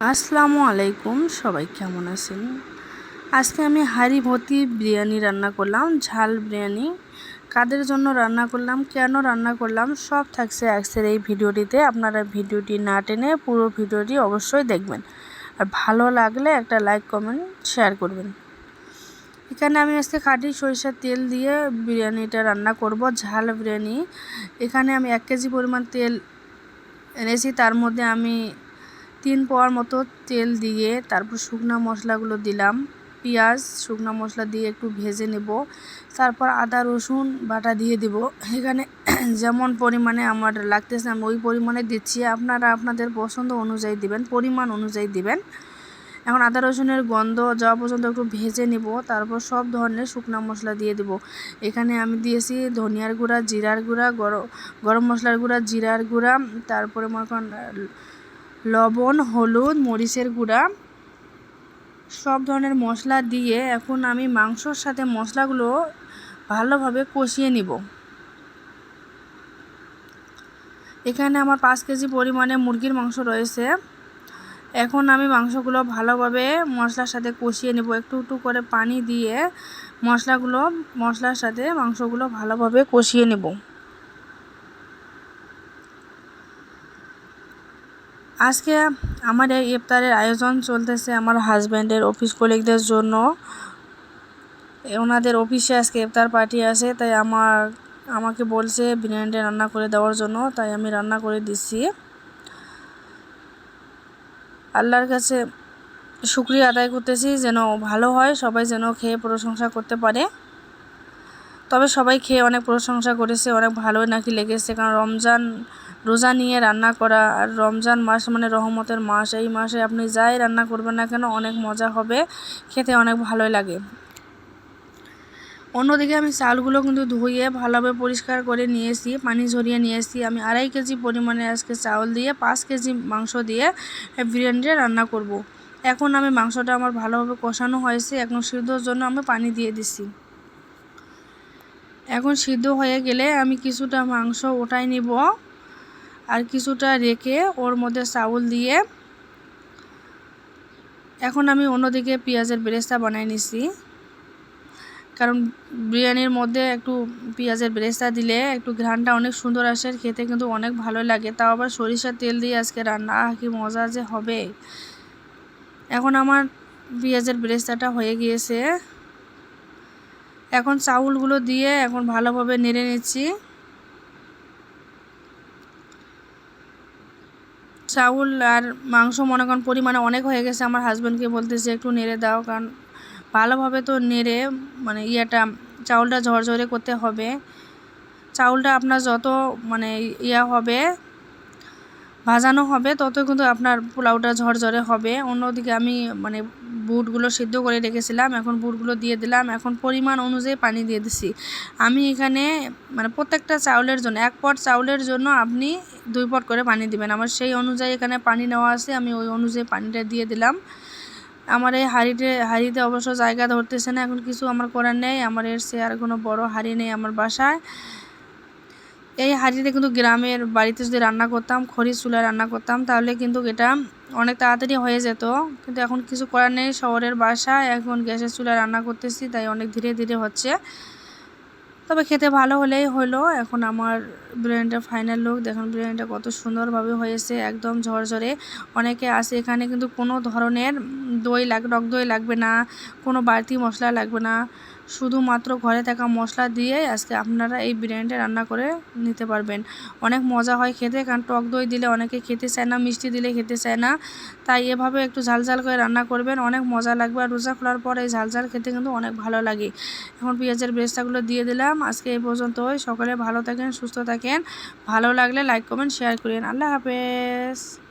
আসসালামু আলাইকুম, সবাই কেমন আছেন? আজকে আমি হাঁড়ি ভর্তি বিরিয়ানি রান্না করলাম, ঝাল বিরিয়ানি। কাদের জন্য রান্না করলাম, কেন রান্না করলাম, সব থাকছে আজকের এই ভিডিওটিতে। আপনারা ভিডিওটি না টেনে পুরো ভিডিওটি অবশ্যই দেখবেন। আর ভালো লাগলে একটা লাইক, কমেন্ট, শেয়ার করবেন। এখানে আমি আজকে খাঁটি সরিষার তেল দিয়ে বিরিয়ানিটা রান্না করব, ঝাল বিরিয়ানি। এখানে আমি এক কেজি পরিমাণ তেল এনেছি, তার মধ্যে আমি তিন পোয়ার মতো তেল দিয়ে তারপর শুকনা মশলাগুলো দিলাম। পেঁয়াজ, শুকনো মশলা দিয়ে একটু ভেজে নেব। তারপর আদা, রসুন, বাটা দিয়ে দেব। এখানে যেমন পরিমাণে আমার লাগতেছে, আমি ওই পরিমাণে দিচ্ছি। আপনারা আপনাদের পছন্দ অনুযায়ী দিবেন, পরিমাণ অনুযায়ী দিবেন। এখন আদা, রসুনের গন্ধ যাওয়া পর্যন্ত একটু ভেজে নেব। তারপর সব ধরনের শুকনা মশলা দিয়ে দেব। এখানে আমি দিয়েছি ধনিয়ার গুঁড়া, জিরার গুঁড়া গরম গরম মশলার গুঁড়া, জিরার গুঁড়া, তারপরে মনে করেন লবণ, হলুদ, মরিচের গুঁড়া, সব ধরনের মশলা দিয়ে এখন আমি মাংসর সাথে মশলাগুলো ভালোভাবে কষিয়ে নিব। এখানে আমার পাঁচ কেজি পরিমাণে মুরগির মাংস রয়েছে। এখন আমি মাংসগুলো ভালোভাবে মশলার সাথে কষিয়ে নেব। একটু একটু করে পানি দিয়ে মশলাগুলো, মশলার সাথে মাংসগুলো ভালোভাবে কষিয়ে নেব। আজকে আমার এই ইফতারের আয়োজন চলতেছে আমার হাজব্যান্ডের অফিস কলিগদের জন্য। ওনাদের অফিসে আজকে ইফতার পার্টি আছে, তাই আমার, আমাকে বলছে বিরিয়ানিটা রান্না করে দেওয়ার জন্য, তাই আমি রান্না করে দিচ্ছি। আল্লাহর কাছে শুক্রিয়া আদায় করতেছি, যেন ভালো হয়, সবাই যেন খেয়ে প্রশংসা করতে পারে। তবে সবাই খেয়ে অনেক প্রশংসা করেছে, অনেক ভালোই নাকি লেগেছে, কারণ রমজান রোজা নিয়ে রান্না করা আর রমজান মাস মানে রহমতের মাস, এই মাসে আপনি যাই রান্না করবেন না কেন অনেক মজা হবে, খেতে অনেক ভালোই লাগে। অন্যদিকে আমি চালগুলো কিন্তু ধুয়ে ভালোভাবে পরিষ্কার করে নিয়েছি, পানি ঝরিয়ে নিয়েছি। আমি আড়াই কেজি পরিমাণে আজকে চাউল দিয়ে, পাঁচ কেজি মাংস দিয়ে বিরিয়ানিটা রান্না করব। এখন আমি মাংসটা আমার ভালোভাবে কষানো হয়েছে, এখন সিদ্ধর জন্য আমি পানি দিয়ে দিছি এখন সিদ্ধ হয়ে গেলে আমি কিছুটা মাংস ওটাই নিব। আর কিছুটা রেখে ওর মধ্যে চাউল দিয়ে এখন আমি অন্যদিকে পেঁয়াজের বেরেস্তা বানাই নিছি। কারণ বিরিয়ানির মধ্যে একটু পেঁয়াজের বেরেস্তা দিলে একটু ঘ্রানটা অনেক সুন্দর আসে খেতে কিন্তু অনেক ভালো লাগে। তাও আবার সরিষার তেল দিয়ে আজকে রান্না কি মজা যে হবে। এখন আমার পেঁয়াজের বেরেস্তাটা হয়ে গিয়েছে। এখন চাউলগুলো দিয়ে এখন ভালোভাবে নেড়ে নিচ্ছি। চাউল আর মাংস মনে করেন পরিমাণে অনেক হয়ে গেছে। আমার হাজব্যান্ডকে বলতেছে, একটু নেড়ে দাও। কারণ ভালোভাবে তো নেড়ে মানে ইয়েটা, চাউলটা ঝরঝরে করতে হবে। চাউলটা আপনার যত মানে ইয়া হবে, ভাজানো হবে, তত কিন্তু আপনার পোলাওটা ঝরঝরে হবে। অন্যদিকে আমি মানে বুটগুলো সিদ্ধ করে রেখেছিলাম, এখন বুটগুলো দিয়ে দিলাম। এখন পরিমাণ অনুযায়ী পানি দিয়ে দিছি। আমি এখানে মানে প্রত্যেকটা চাউলের জন্য, এক পট চাউলের জন্য আপনি দুই পট করে পানি দিবেন। আমার সেই অনুযায়ী এখানে পানি নেওয়া আছে, আমি ওই অনুযায়ী পানিটা দিয়ে দিলাম। আমার এই হাঁড়িতে হাঁড়িতে অবশ্য জায়গা ধরতেছে না, এখন কিছু আমার করার নেই। আমার এর সে আর কোনো বড় হাঁড়ি নেই আমার বাসায়। এই হাঁড়িতে কিন্তু গ্রামের বাড়িতে যদি রান্না করতাম, খড়ির চুলায় রান্না করতাম, তাহলে কিন্তু এটা অনেক তাড়াতাড়ি হয়ে যেত। কিন্তু এখন কিছু করার নেই, শহরের বাসা এখন গ্যাসের চুলায় রান্না করতেছি, তাই অনেক ধীরে ধীরে হচ্ছে। তবে খেতে ভালো হলেই হলো, এখন আমার বিরিয়ানিটা ফাইনাল লুক দেখুন বিরিয়ানিটা কত সুন্দরভাবে হয়েছে, একদম ঝরঝরে। অনেকে আসে এখানে কিন্তু কোনো ধরনের দই লাগ টক দই লাগবে না, কোনো বাড়তি মশলা লাগবে না। শুধুমাত্র ঘরে থাকা মশলা দিয়ে আজকে আপনারা এই বিরিয়ানিটা রান্না করে নিতে পারবেন। অনেক মজা হয় খেতে কারণ টক দই দিলে অনেকে খেতে চায় না, মিষ্টি দিলে খেতে চায় না। তাই এভাবে একটু ঝাল ঝাল করে রান্না করবেন, অনেক মজা লাগবে। আর রোজা খোলার পর এই ঝাল ঝাল খেতে কিন্তু অনেক ভালো লাগে। এখন পেঁয়াজের বেস্তাগুলো দিয়ে দিলাম। আজকে এই পর্যন্তই। সকলে ভালো থাকেন, সুস্থ থাকেন। ভালো লাগলে লাইক কমেন্ট শেয়ার করেন। আল্লাহ হাফেজ।